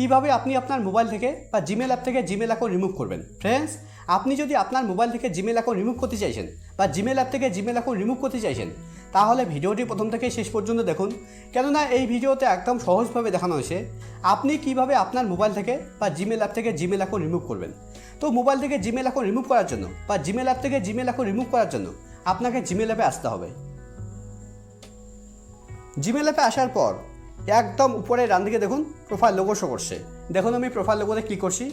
কীভাবে আপনি আপনার মোবাইল থেকে বা জিমেল অ্যাপ থেকে জিমেল অ্যাকাউন্ট রিমুভ করবেন? ফ্রেন্ডস আপনি যদি আপনার মোবাইল থেকে জিমেল অ্যাকাউন্ট রিমুভ করতে চাইছেন বা জিমেল অ্যাপ থেকে জিমেল অ্যাকাউন্ট রিমুভ করতে চাইছেন, তাহলে ভিডিওটি প্রথম থেকে শেষ পর্যন্ত দেখুন। কেননা এই ভিডিওতে একদম সহজভাবে দেখানো হয়েছে আপনি কীভাবে আপনার মোবাইল থেকে বা জিমেল অ্যাপ থেকে জিমেল অ্যাকাউন্ট রিমুভ করবেন। তো মোবাইল থেকে জিমেল অ্যাকাউন্ট রিমুভ করার জন্য বা জিমেল অ্যাপ থেকে জিমেল অ্যাকাউন্ট রিমুভ করার জন্য আপনাকে জিমেল অ্যাপে আসতে হবে। জিমেল অ্যাপে আসার পর একদম উপরে ডান দিকে দেখুন প্রোফাইল লোগো শো করছে। দেখুন আমি প্রোফাইল লোগোতে ক্লিক করছি।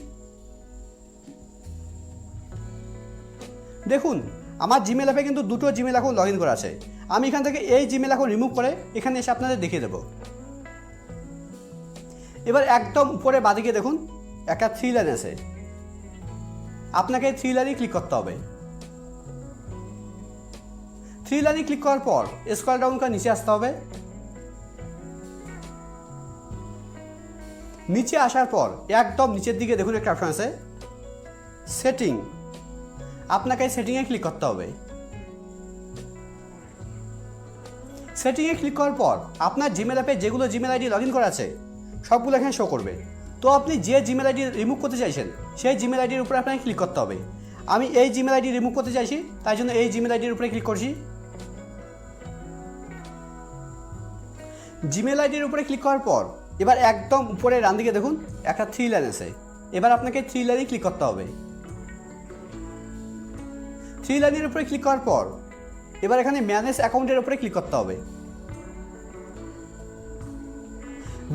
দেখুন, আমার জিমেল অ্যাপে কিন্তু দুটো জিমেল অ্যাকাউন্ট লগ ইন করা আছে। আমি এখান থেকে এই জিমেল অ্যাকাউন্ট রিমুভ করে এখানে এসে আপনাদের দেখিয়ে দেবো। এবার একদম উপরে বাদিকে দেখুন, একটা থ্রি লাইন আছে। আপনাকে থ্রি লাইনে ক্লিক করতে হবে। থ্রি লাইনে ক্লিক করার পর স্কল ডাউন করে নিচে আসতে হবে। নিচে আসার পর, একদম নিচের দিকে দেখুন একটা অপশন আছে। সেটিং আপনাকে সেটিংয়ে ক্লিক করতে হবে। সেটিংয়ে ক্লিক করার পর, আপনার জিমেল অ্যাপে যেগুলো জিমেল আইডি লগ ইন করা আছে, সবগুলো এখানে শো করবে। তো আপনি যে জিমেল আইডি রিমুভ করতে চাইছেন, সেই জিমেল আইডির উপরে আপনাকে ক্লিক করতে হবে। আমি এই জিমেল আইডি রিমুভ করতে চাইছি, তাই জন্য এই জিমেল আইডির উপরে ক্লিক করছি। জিমেল আইডির উপরে ক্লিক করার পর এবার একদম উপরে ডান দিকে দেখুন, একটা থ্রি লাইন আছে এবার আপনাকে থ্রি লাইনে ক্লিক করতে হবে। থ্রি লাইনের উপরে ক্লিক করার পর, এবার এখানে ম্যানেজ অ্যাকাউন্টের উপরে ক্লিক করতে হবে।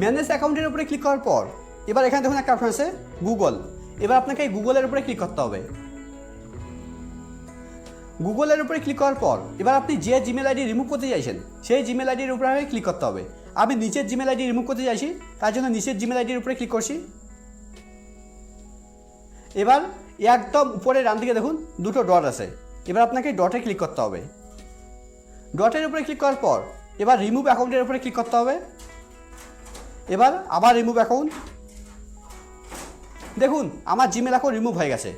ম্যানেজ অ্যাকাউন্টের উপরে ক্লিক করার পর, এবার এখানে দেখুন একটা অপশন আছে গুগল এবার আপনাকে গুগলের উপরে ক্লিক করতে হবে। গুগলের উপরে ক্লিক করার পর, এবার আপনি যে জিমেল আইডি রিমুভ করতে চাইছেন, সেই জিমেল আইডির উপরে ক্লিক করতে হবে। আমি নিচের জিমেল আইডি রিমুভ করতে চাইছি, তার জন্য নিচের জিমেল আইডির উপরে ক্লিক করছি। এবার একদম উপরে ডান দিকে দেখুন, দুটো ডট আছে। এবার আপনাকে ডটে ক্লিক করতে হবে। ডটের উপরে ক্লিক করার পর, এবার রিমুভ অ্যাকাউন্টের উপরে ক্লিক করতে হবে। এবার আবার রিমুভ অ্যাকাউন্ট দেখুন, আমার জিমেল অ্যাকাউন্ট রিমুভ হয়ে গেছে।